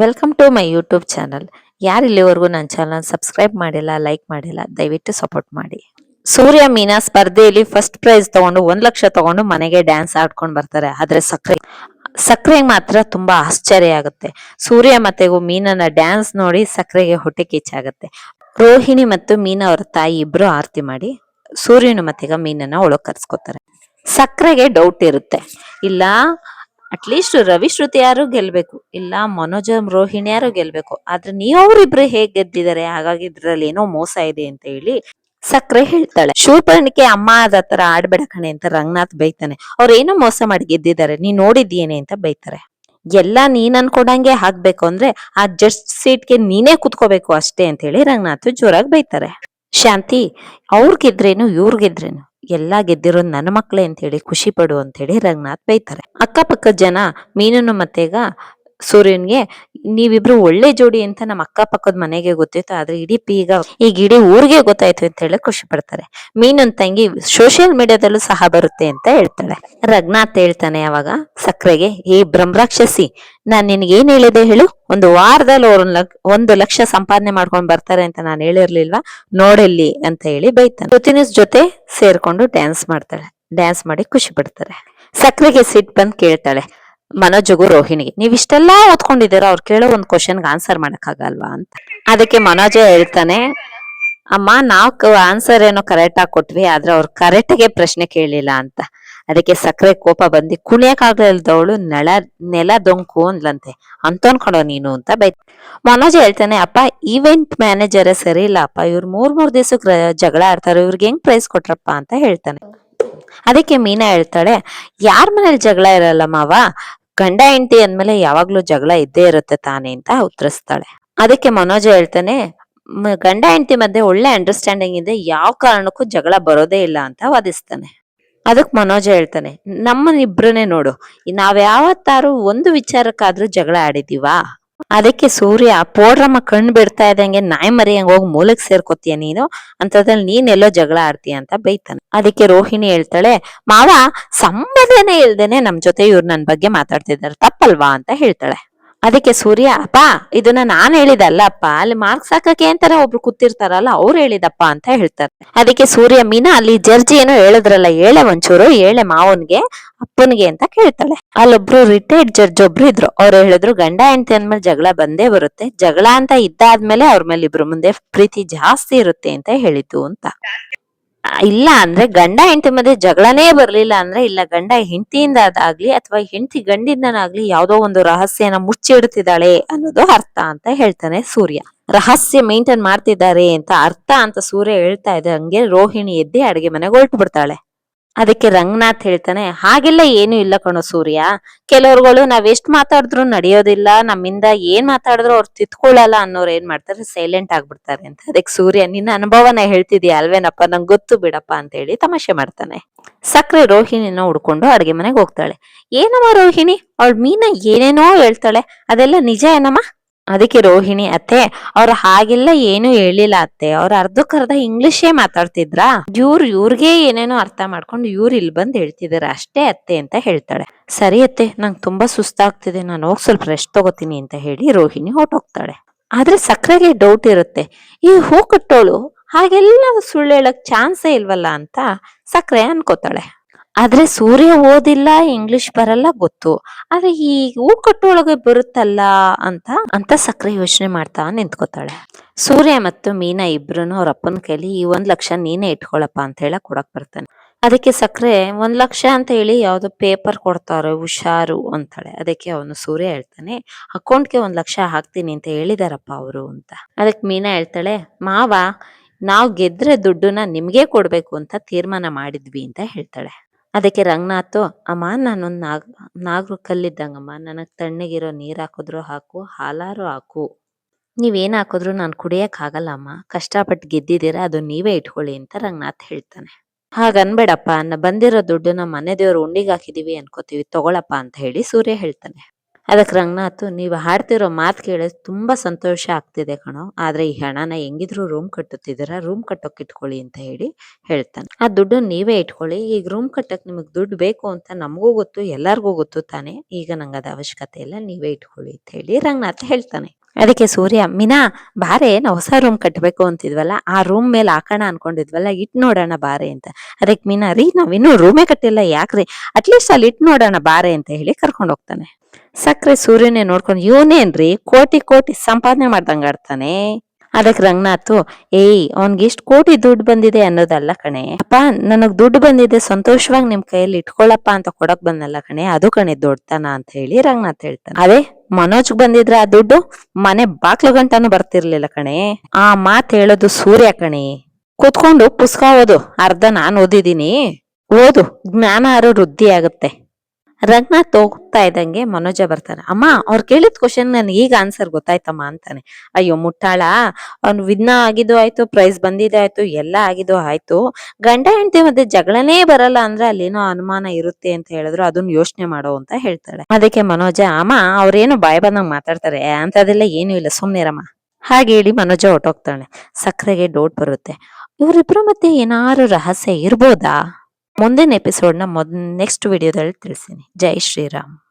Welcome to my YouTube channel ಯಾರು ಇಲ್ಲಿವರೆಗೂ ನನ್ನ ಚಾನಲ್ ಸಬ್ಸ್ಕ್ರೈಬ್ ಮಾಡಿಲ್ಲ ಲೈಕ್ ಮಾಡಿಲ್ಲ, ದಯವಿಟ್ಟು ಸಪೋರ್ಟ್ ಮಾಡಿ. ಸೂರ್ಯ ಮೀನಾ ಸ್ಪರ್ಧೆಯಲ್ಲಿ ಫಸ್ಟ್ ಪ್ರೈಸ್ ತಗೊಂಡು ಒಂದ್ ಲಕ್ಷ ತಗೊಂಡು ಮನೆಗೆ ಡ್ಯಾನ್ಸ್ ಆಡ್ಕೊಂಡು ಬರ್ತಾರೆ. ಆದ್ರೆ ಸಕ್ರೆ ಸಕ್ರೆಗೆ ಮಾತ್ರ ತುಂಬಾ ಆಶ್ಚರ್ಯ ಆಗುತ್ತೆ. ಸೂರ್ಯ ಮತ್ತೆ ಮೀನನ ಡ್ಯಾನ್ಸ್ ನೋಡಿ ಸಕ್ರೆಗೆ ಹೊಟ್ಟೆ ಕಿಚ್ಚಾಗುತ್ತೆ ರೋಹಿಣಿ ಮತ್ತು ಮೀನಾ ಅವರ ತಾಯಿ ಇಬ್ರು ಆರತಿ ಮಾಡಿ ಸೂರ್ಯನ ಮತ್ತೆ ಮೀನನ್ನ ಒಳಗ್ ಕರ್ಸ್ಕೊತಾರೆ. ಸಕ್ರೆಗೆ ಡೌಟ್ ಇರುತ್ತೆ. ಇಲ್ಲ ಅಟ್ಲೀಸ್ಟ್ ರವಿ ಯಾರು ಗೆಲ್ಬೇಕು, ಇಲ್ಲ ಮನೋಜ ರೋಹಿಣಿ ಯಾರು ಗೆಲ್ಬೇಕು. ಆದ್ರೆ ನೀವ್ರಿಬ್ರು ಹೇಗ್ ಗೆದ್ದಿದ್ದಾರೆ, ಹಾಗಾಗಿ ಇದ್ರಲ್ಲಿ ಏನೋ ಮೋಸ ಇದೆ ಅಂತ ಹೇಳಿ ಸಕ್ರೆ ಹೇಳ್ತಾಳೆ. ಶೂರ್ಪಣಿಕೆ ಅಮ್ಮ ಅದ ತರ ಆಡ್ಬೇಡ ಕಣೆ ಅಂತ ರಂಗನಾಥ್ ಬೈತಾನೆ. ಅವ್ರ ಏನೋ ಮೋಸ ಮಾಡಿ ಗೆದ್ದಿದ್ದಾರೆ ನೀ ನೋಡಿದ್ಯೇನೆ ಅಂತ ಬೈತಾರೆ. ಎಲ್ಲ ನೀನ್ ಅನ್ಕೊಂಡಂಗೆ ಹಾಕ್ಬೇಕು ಅಂದ್ರೆ ಆ ಜಸ್ಟ್ ಸೀಟ್ಗೆ ನೀನೇ ಕುತ್ಕೋಬೇಕು ಅಷ್ಟೇ ಅಂತ ಹೇಳಿ ರಂಗನಾಥ್ ಜೋರಾಗಿ ಬೈತಾರೆ. ಶಾಂತಿ ಅವ್ರಿಗಿದ್ರೇನು ಗೆದ್ರೇನು ಇವ್ರ್ ಗೆದ್ರೇನು? ಎಲ್ಲಾ ಗೆದ್ದಿರೋ ನನ್ನ ಮಕ್ಕಳೇ ಅಂತ ಹೇಳಿ ಖುಷಿ ಪಡು ಅಂತ ಹೇಳಿ ರಂಗನಾಥ್ ಬೈತಾರೆ. ಅಕ್ಕಪಕ್ಕದ ಜನ ಮೀನನ್ನು ಮತ್ತೆಗ ಸೂರ್ಯನ್ಗೆ, ನೀವಿಬ್ರು ಒಳ್ಳೆ ಜೋಡಿ ಅಂತ ನಮ್ಮ ಅಕ್ಕಪಕ್ಕದ ಮನೆಗೆ ಗೊತ್ತಿತ್ತು, ಆದ್ರೆ ಇಡೀ ಪೀಗ ಈಗ ಇಡೀ ಊರಿಗೆ ಗೊತ್ತಾಯ್ತು ಅಂತ ಹೇಳಿ ಖುಷಿ ಪಡ್ತಾರೆ. ಮೀನನ್ ತಂಗಿ ಸೋಷಿಯಲ್ ಮೀಡಿಯಾದಲ್ಲೂ ಸಹ ಬರುತ್ತೆ ಅಂತ ಹೇಳ್ತಾಳೆ. ರಘುನಾಥ್ ಹೇಳ್ತಾನೆ ಅವಾಗ ಸಕ್ಕರೆಗೆ ಏ ಬ್ರಹ್ಮರಾಕ್ಷಸಿ, ನಾನ್ ನಿನ್ಗೆ ಏನ್ ಹೇಳಿದೆ ಹೇಳು? ಒಂದು ವಾರದಲ್ಲಿ ಅವ್ರ ಒಂದು ಲಕ್ಷ ಸಂಪಾದನೆ ಮಾಡ್ಕೊಂಡ್ ಬರ್ತಾರೆ ಅಂತ ನಾನು ಹೇಳಿರ್ಲಿಲ್ವಾ? ನೋಡಲ್ಲಿ, ಅಂತ ಹೇಳಿ ಬೈತಾನೆ. ಜೊತಿನಿಸ್ ಜೊತೆ ಸೇರ್ಕೊಂಡು ಡ್ಯಾನ್ಸ್ ಮಾಡ್ತಾಳೆ. ಡ್ಯಾನ್ಸ್ ಮಾಡಿ ಖುಷಿ ಪಡ್ತಾರೆ. ಸಕ್ಕರೆಗೆ ಸಿಟ್ ಬಂದ್ ಕೇಳ್ತಾಳೆ ಮನೋಜಗು ರೋಹಿಣಿಗೆ ನೀವ್ ಇಷ್ಟೆಲ್ಲಾ ಓದ್ಕೊಂಡಿದ್ದೀರಾ? ಅವ್ರು ಕೇಳೋ ಒಂದ್ ಕ್ವಶನ್ಗೆ ಆನ್ಸರ್ ಮಾಡೋಕ್ಕಾಗಲ್ವಾ ಅಂತ. ಅದಕ್ಕೆ ಮನೋಜ ಹೇಳ್ತಾನೆ, ಅಮ್ಮ, ನಾವ್ ಆನ್ಸರ್ ಏನೋ ಕರೆಕ್ಟ್ ಆಗಿ ಕೊಟ್ವಿ, ಆದ್ರೆ ಅವ್ರು ಕರೆಕ್ಟ್ಗೆ ಪ್ರಶ್ನೆ ಕೇಳಿಲ್ಲ ಅಂತ. ಅದಕ್ಕೆ ಸಕ್ಕರೆ ಕೋಪ ಬಂದಿ ಕುಣಿಯಕ್ಕಾಗಲ್ದವಳು ನೆಲ ನೆಲ ದೊಂಕು ಅಂದ್ಲಂತೆ. ಅಂತ ಕಣೋ ನೀನು ಅಂತ ಬೈ ಮನೋಜ್ ಹೇಳ್ತಾನೆ, ಅಪ್ಪ ಈವೆಂಟ್ ಮ್ಯಾನೇಜರೇ ಸರಿ ಇಲ್ಲ, ಅಪ್ಪ. ಇವ್ರು ಮೂರ್ ಮೂರ್ ದಿವಸಕ್ಕೆ ಜಗಳ ಆಡ್ತಾರೆ, ಇವ್ರಿಗೆ ಹೆಂಗ್ ಪ್ರೈಸ್ ಕೊಟ್ರಪ್ಪ? ಅಂತ ಹೇಳ್ತಾನೆ. ಅದಕ್ಕೆ ಮೀನಾ ಹೇಳ್ತಾಳೆ, ಯಾರ ಮನೇಲಿ ಜಗಳ ಇರಲ್ಲ ಮಾವ? ಗಂಡ ಹೆಂಡತಿ ಅಂದ್ಮೇಲೆ ಯಾವಾಗ್ಲೂ ಜಗಳ ಇದ್ದೇ ಇರುತ್ತೆ ತಾನೆ ಅಂತ ಉತ್ತರಿಸ್ತಾಳೆ. ಅದಕ್ಕೆ ಮನೋಜ ಹೇಳ್ತಾನೆ ಗಂಡ ಹೆಂಡತಿ ಮಧ್ಯೆ ಒಳ್ಳೆ ಅಂಡರ್ಸ್ಟ್ಯಾಂಡಿಂಗ್ ಇದೆ, ಯಾವ ಕಾರಣಕ್ಕೂ ಜಗಳ ಬರೋದೇ ಇಲ್ಲ ಅಂತ ವಾದಿಸ್ತಾನೆ. ಅದಕ್ ಮನೋಜ ಹೇಳ್ತಾನೆ ನಮ್ಮನಿಬ್ರನ್ನೇ ನೋಡು ನಾವ್ ಯಾವತ್ತಾರು ಒಂದು ವಿಚಾರಕ್ಕಾದ್ರೂ ಜಗಳ ಆಡಿದೀವಾ ಅದಕ್ಕೆ ಸೂರ್ಯ, ಪೋಡ್ರಮ್ಮ ಕಣ್ ಬಿಡ್ತಾ ಇದ್ದಂಗೆ ನಾಯಿ ಮರಿ ಹಂಗ ಹೋಗಿ ಮೂಲಕ್ ಸೇರ್ಕೋತೀಯ ನೀನು? ಅಂತದ್ರಲ್ಲಿ ನೀನೆಲ್ಲೋ ಜಗಳ ಆಡ್ತೀಯ ಅಂತ ಬೈತಾನೆ. ಅದಕ್ಕೆ ರೋಹಿಣಿ ಹೇಳ್ತಾಳೆ, ಮಾವ, ಸಂಬಂಧನೇ ಇಲ್ದೇನೆ ನಮ್ ಜೊತೆ ಇವ್ರು ನನ್ ಬಗ್ಗೆ ಮಾತಾಡ್ತಿದ್ದಾರೆ ತಪ್ಪಲ್ವಾ? ಅಂತ ಹೇಳ್ತಾಳೆ. ಅದಕ್ಕೆ ಸೂರ್ಯ, ಅಪ್ಪ, ಇದನ್ನ ನಾನ್ ಹೇಳಿದಲ್ಲ ಅಪ್ಪ, ಅಲ್ಲಿ ಮಾರ್ಕ್ಸ್ ಹಾಕಕ್ಕೆ ಅಂತಾರ ಒಬ್ರು ಕೂತಿರ್ತಾರಲ್ಲ, ಅವ್ರು ಹೇಳಿದಪ್ಪ ಅಂತ ಹೇಳ್ತಾರೆ. ಅದಕ್ಕೆ ಸೂರ್ಯ ಮೀನಾ ಅಲ್ಲಿ ಜರ್ಜಿ ಏನೋ ಹೇಳಿದ್ರಲ್ಲ ಹೇಳೆ ಒಂಚೂರು, ಏಳೆ ಮಾವನ್ಗೆ, ಅಪ್ಪನ್ಗೆ, ಅಂತ ಕೇಳ್ತಾಳೆ. ಅಲ್ಲೊಬ್ರು ರಿಟೈರ್ಡ್ ಜಡ್ಜ್ ಒಬ್ರು ಇದ್ರು. ಅವ್ರು ಹೇಳಿದ್ರು, ಗಂಡ ಹೆಂಡತಿ ಅಂದ್ಮೇಲೆ ಜಗಳ ಬಂದೇ ಬರುತ್ತೆ, ಜಗಳ ಅಂತ ಇದ್ದಾದ್ಮೇಲೆ ಅವ್ರ ಮೇಲೆ ಇಬ್ರು ಮುಂದೆ ಪ್ರೀತಿ ಜಾಸ್ತಿ ಇರುತ್ತೆ, ಅಂತ ಹೇಳಿದ್ದು ಅಂತ. ಇಲ್ಲ ಅಂದ್ರೆ ಗಂಡ ಹೆಂಡತಿ ಮಧ್ಯೆ ಜಗಳನೇ ಬರ್ಲಿಲ್ಲ ಅಂದ್ರೆ ಇಲ್ಲ, ಗಂಡ ಹೆಂಡತಿಯಿಂದ ಅದಾಗ್ಲಿ ಅಥವಾ ಹೆಂಡತಿ ಗಂಡಿಂದನಾಗ್ಲಿ ಯಾವ್ದೋ ಒಂದು ರಹಸ್ಯನ ಮುಚ್ಚಿಡ್ತಿದ್ದಾಳೆ ಅನ್ನೋದು ಅರ್ಥ ಅಂತ ಹೇಳ್ತಾನೆ ಸೂರ್ಯ. ರಹಸ್ಯ ಮೇಂಟೈನ್ ಮಾಡ್ತಿದ್ದಾರೆ ಅಂತ ಅರ್ಥ ಅಂತ ಸೂರ್ಯ ಹೇಳ್ತಾ ಇದೆ. ಹಂಗೆ ರೋಹಿಣಿ ಎದ್ದಿ ಅಡಿಗೆ ಮನೆಗೆ ಹೊರಟು ಬಿಡ್ತಾಳೆ. ಅದಕ್ಕೆ ರಂಗನಾಥ್ ಹೇಳ್ತಾನೆ, ಹಾಗೆಲ್ಲ ಏನು ಇಲ್ಲ ಕಣೋ ಸೂರ್ಯ. ಕೆಲವ್ರುಗಳು ನಾವ್ ಎಷ್ಟ್ ಮಾತಾಡಿದ್ರು ನಡೆಯೋದಿಲ್ಲ. ನಮ್ಮಿಂದ ಏನ್ ಮಾತಾಡಿದ್ರು ಅವ್ರು ತಿತ್ಕೊಳ್ಳಲ್ಲ ಅನ್ನೋರು ಏನ್ ಮಾಡ್ತಾರೆ? ಸೈಲೆಂಟ್ ಆಗ್ಬಿಡ್ತಾರೆ ಅಂತ. ಅದಕ್ಕೆ ಸೂರ್ಯ, ನಿನ್ನ ಅನುಭವನ ಹೇಳ್ತಿದ್ಯಾ ಅಲ್ವೇನಪ್ಪ? ನಂಗೆ ಗೊತ್ತು ಬಿಡಪ್ಪ ಅಂತ ಹೇಳಿ ತಮಾಷೆ ಮಾಡ್ತಾನೆ. ಸಕ್ರೆ ರೋಹಿಣಿನ ಹುಡ್ಕೊಂಡು ಅಡ್ಗೆ ಮನೆಗೆ ಹೋಗ್ತಾಳೆ. ಏನಮ್ಮ ರೋಹಿಣಿ? ಅವಳ ಮೀನ ಏನೇನೋ ಹೇಳ್ತಾಳೆ. ಅದೆಲ್ಲ ನಿಜ ಏನಮ್ಮ? ಅದಕ್ಕೆ ರೋಹಿಣಿ, ಅತ್ತೆ, ಅವ್ರು ಹಾಗೆಲ್ಲ ಏನು ಹೇಳಿಲ್ಲ ಅತ್ತೆ. ಅವ್ರ ಅರ್ಧಕ್ಕರ್ಧ ಇಂಗ್ಲಿಷೇ ಮಾತಾಡ್ತಿದ್ರ? ಇವ್ರು, ಇವ್ರಿಗೆ ಏನೇನೋ ಅರ್ಥ ಮಾಡ್ಕೊಂಡು ಇವ್ರು ಇಲ್ಲಿ ಬಂದು ಹೇಳ್ತಿದಾರೆ ಅಷ್ಟೇ ಅತ್ತೆ ಅಂತ ಹೇಳ್ತಾಳೆ. ಸರಿ ಅತ್ತೆ, ನಂಗೆ ತುಂಬಾ ಸುಸ್ತಾಗ್ತಿದೆ. ನಾನು ಹೋಗಿ ಸ್ವಲ್ಪ ರೆಸ್ಟ್ ತಗೋತೀನಿ ಅಂತ ಹೇಳಿ ರೋಹಿಣಿ ಹೊರ್ಟೋಗ್ತಾಳೆ. ಆದ್ರೆ ಸಕ್ರೆಗೆ ಡೌಟ್ ಇರುತ್ತೆ. ಈ ಹೂ ಕಟ್ಟೋಳು ಹಾಗೆಲ್ಲ ಸುಳ್ಳು ಹೇಳಕ್ ಚಾನ್ಸೇ ಇಲ್ವಲ್ಲ ಅಂತ ಸಕ್ರೆ ಅನ್ಕೋತಾಳೆ. ಆದ್ರೆ ಸೂರ್ಯ ಓದಿಲ್ಲ ಇಂಗ್ಲಿಷ್ ಬರಲ್ಲ, ಗೊತ್ತು. ಆದ್ರೆ ಈ ಹೂ ಕಟ್ಟೊಳಗೆ ಬರುತ್ತಲ್ಲ ಅಂತ ಅಂತ ಸಕ್ರೆ ಯೋಚನೆ ಮಾಡ್ತಾ ನಿಂತ್ಕೋತಾಳೆ. ಸೂರ್ಯ ಮತ್ತು ಮೀನಾ ಇಬ್ರು ಅವ್ರ ಅಪ್ಪನ ಕೈಲಿ ಈ ಒಂದ್ ಲಕ್ಷ ನೀನೇ ಇಟ್ಕೊಳಪ್ಪ ಅಂತ ಹೇಳ ಕೊಡಕ್ ಬರ್ತಾನೆ. ಅದಕ್ಕೆ ಸಕ್ರೆ, ಒಂದ್ ಲಕ್ಷ ಅಂತ ಹೇಳಿ ಯಾವ್ದೋ ಪೇಪರ್ ಕೊಡ್ತಾರೆ, ಹುಷಾರು ಅಂತಾಳೆ. ಅದಕ್ಕೆ ಅವನು ಸೂರ್ಯ ಹೇಳ್ತಾನೆ ಅಕೌಂಟ್ಗೆ ಒಂದ್ ಲಕ್ಷ ಹಾಕ್ತೀನಿ ಅಂತ ಹೇಳಿದಾರಪ್ಪ ಅವರು ಅಂತ. ಅದಕ್ಕೆ ಮೀನಾ ಹೇಳ್ತಾಳೆ, ಮಾವ, ನಾವ್ ಗೆದ್ರೆ ದುಡ್ಡನ್ನ ನಿಮ್ಗೆ ಕೊಡ್ಬೇಕು ಅಂತ ತೀರ್ಮಾನ ಮಾಡಿದ್ವಿ ಅಂತ ಹೇಳ್ತಾಳೆ. ಅದಕ್ಕೆ ರಂಗನಾಥ್ ಅಮ್ಮ ನಾನೊಂದು ನಾಗ್, ನಾಗರು ಕಲ್ಲಿದ್ದಂಗಮ್ಮ ನನಗೆ ತಣ್ಣಗಿರೋ ನೀರು ಹಾಕಿದ್ರು ಹಾಕು, ಹಾಲಾರು ಹಾಕು. ನೀವೇನು ಹಾಕಿದ್ರು ನಾನು ಕುಡಿಯೋಕ್ಕಾಗಲ್ಲ ಅಮ್ಮ. ಕಷ್ಟಪಟ್ಟು ಗೆದ್ದಿದ್ದೀರಾ, ಅದು ನೀವೇ ಇಟ್ಕೊಳ್ಳಿ ಅಂತ ರಂಗನಾಥ್ ಹೇಳ್ತಾನೆ. ಹಾಗನ್ಬೇಡಪ್ಪ ನ ಬಂದಿರೋ ನಮ್ಮ ಮನೆ ದೇವ್ರ ಉಂಡಿಗೆ ಹಾಕಿದೀವಿ ಅನ್ಕೋತೀವಿ. ತಗೊಳಪ್ಪ ಅಂತ ಹೇಳಿ ಸೂರ್ಯ ಹೇಳ್ತಾನೆ. ಅದಕ್ಕೆ ರಂಗನಾಥ್, ನೀವು ಹಾಡ್ತಿರೋ ಮಾತು ಕೇಳಿ ತುಂಬಾ ಸಂತೋಷ ಆಗ್ತಿದೆ ಕಣೋ. ಆದ್ರೆ ಈ ಹಣನ ಹೆಂಗಿದ್ರು ರೂಮ್ ಕಟ್ಟುತ್ತಿದ್ದೀರಾ? ರೂಮ್ ಕಟ್ಟೋಕೆ ಇಟ್ಕೊಳ್ಳಿ ಅಂತ ಹೇಳಿ ಹೇಳ್ತಾನೆ. ಆ ದುಡ್ಡು ನೀವೇ ಇಟ್ಕೊಳ್ಳಿ. ಈಗ ರೂಮ್ ಕಟ್ಟಕ್ಕೆ ನಿಮಗೆ ದುಡ್ಡು ಬೇಕು ಅಂತ ನಮಗೂ ಗೊತ್ತು, ಎಲ್ಲರಿಗೂ ಗೊತ್ತು ತಾನೆ. ಈಗ ನಂಗೆ ಅದು ಅವಶ್ಯಕತೆ ಇಲ್ಲ, ನೀವೇ ಇಟ್ಕೊಳ್ಳಿ ಅಂತ ಹೇಳಿ ರಂಗನಾಥ್ ಹೇಳ್ತಾನೆ. ಅದಕ್ಕೆ ಸೂರ್ಯ, ಮೀನಾ, ಬಾರೆ ನಾವು ಹೊಸ ರೂಮ್ ಕಟ್ಟಬೇಕು ಅಂತಿದ್ವಲ್ಲ, ಆ ರೂಮ್ ಮೇಲೆ ಹಾಕೋಣ ಅನ್ಕೊಂಡಿದ್ವಲ್ಲ, ಇಟ್ ನೋಡೋಣ ಬಾರೆ ಅಂತ. ಅದಕ್ಕೆ ಮೀನಾ, ರೀ ನಾವಿನ್ನೂ ರೂಮೇ ಕಟ್ಟಿಲ್ಲ, ಯಾಕ್ರಿ? ಅಟ್ಲೀಸ್ಟ್ ಅಲ್ಲಿ ಇಟ್ ನೋಡೋಣ ಬಾರೆ ಅಂತ ಹೇಳಿ ಕರ್ಕೊಂಡು ಹೋಗ್ತಾನೆ. ಸಕ್ಕರೆ ಸೂರ್ಯನೇ ನೋಡ್ಕೊಂಡು, ಇವನೇನ್ರಿ? ಕೋಟಿ ಕೋಟಿ ಸಂಪಾದನೆ ಮಾಡ್ದಂಗೆ ಆಡ್ತಾನೆ ಅದಕ್ಕೆ ರಂಗನಾಥ್, ಏಯ್, ಅವನ್ಗೆ ಎಷ್ಟು ಕೋಟಿ ದುಡ್ಡು ಬಂದಿದೆ ಅನ್ನೋದಲ್ಲ ಕಣೆ. ಅಪ್ಪ, ನನಗ್ ದುಡ್ಡು ಬಂದಿದೆ, ಸಂತೋಷವಾಗಿ ನಿಮ್ ಕೈಯಲ್ಲಿ ಇಟ್ಕೊಳ್ಳಪ್ಪ ಅಂತ ಕೊಡಕ್ ಬಂದಲ್ಲ ಕಣೆ. ಅದು ಕಣೆ ದೊಡ್ಡತನ ಅಂತ ಹೇಳಿ ರಂಗನಾಥ್ ಹೇಳ್ತಾನೆ. ಅದೇ, ಮನೋಜ್ ಬಂದಿದ್ರೆ ಆ ದುಡ್ಡು ಮನೆ ಬಾಕ್ಲು ಗಂಟನು ಬರ್ತಿರ್ಲಿಲ್ಲ ಕಣೆ. ಆ ಮಾತ್ ಹೇಳೋದು ಸೂರ್ಯ ಕಣೆ. ಕೂತ್ಕೊಂಡು ಪುಸ್ತಕ ಓದು. ಅರ್ಧ ನಾನು ಓದಿದೀನಿ ಓದು. ಜ್ಞಾನ ಅರು ವೃದ್ಧಿ ಆಗುತ್ತೆ ರಂಗನಾಥ್ ಹೋಗ್ತಾ ಇದ್ದಂಗೆ ಮನೋಜ ಬರ್ತಾನೆ. ಅಮ್ಮ, ಅವ್ರು ಕೇಳಿದ ಕ್ವಶನ್ ನನ್ಗೆ ಈಗ ಆನ್ಸರ್ ಗೊತ್ತಾಯ್ತಮ್ಮ ಅಂತಾನೆ. ಅಯ್ಯೋ, ಮುಟ್ಟಾಳ? ಅವ್ನು ವಿಘ್ನ ಆಗಿದ್ದು ಆಯ್ತು ಪ್ರೈಸ್ ಬಂದಿದ್ದು ಆಯ್ತು, ಎಲ್ಲ ಆಗಿದ್ದು ಆಯ್ತು. ಗಂಡ ಹೆಂಡತಿ ಮತ್ತೆ ಜಗಳನೇ ಬರಲ್ಲ ಅಂದ್ರೆ ಅಲ್ಲೇನೋ ಅನುಮಾನ ಇರುತ್ತೆ ಅಂತ ಹೇಳಿದ್ರು, ಅದನ್ನ ಯೋಚನೆ ಮಾಡೋ ಅಂತ ಹೇಳ್ತಾಳೆ. ಅದಕ್ಕೆ ಮನೋಜ, ಅಮ್ಮ, ಅವ್ರೇನು ಬಾಯ್ ಬಂದಂಗ್ ಮಾತಾಡ್ತಾರೆ ಅಂತದೆಲ್ಲ ಏನು ಇಲ್ಲ ಸುಮ್ನಿರಮ್ಮ ಹಾಗೆ ಹೇಳಿ ಮನೋಜ ಹೊಟ್ಟೋಗ್ತಾಳೆ ಸಕ್ಕರೆಗೆ ಡೌಟ್ ಬರುತ್ತೆ. ಇವರಿಬ್ರು ಮತ್ತೆ ಏನಾರು ರಹಸ್ಯ ಇರ್ಬೋದಾ? ಮುಂದಿನ ಎಪಿಸೋಡ್ನ ಮೊದ್ ನೆಕ್ಸ್ಟ್ ವಿಡಿಯೋದಲ್ಲಿ ತಿಳಿಸ್ತೀನಿ. ಜೈ ಶ್ರೀರಾಮ್.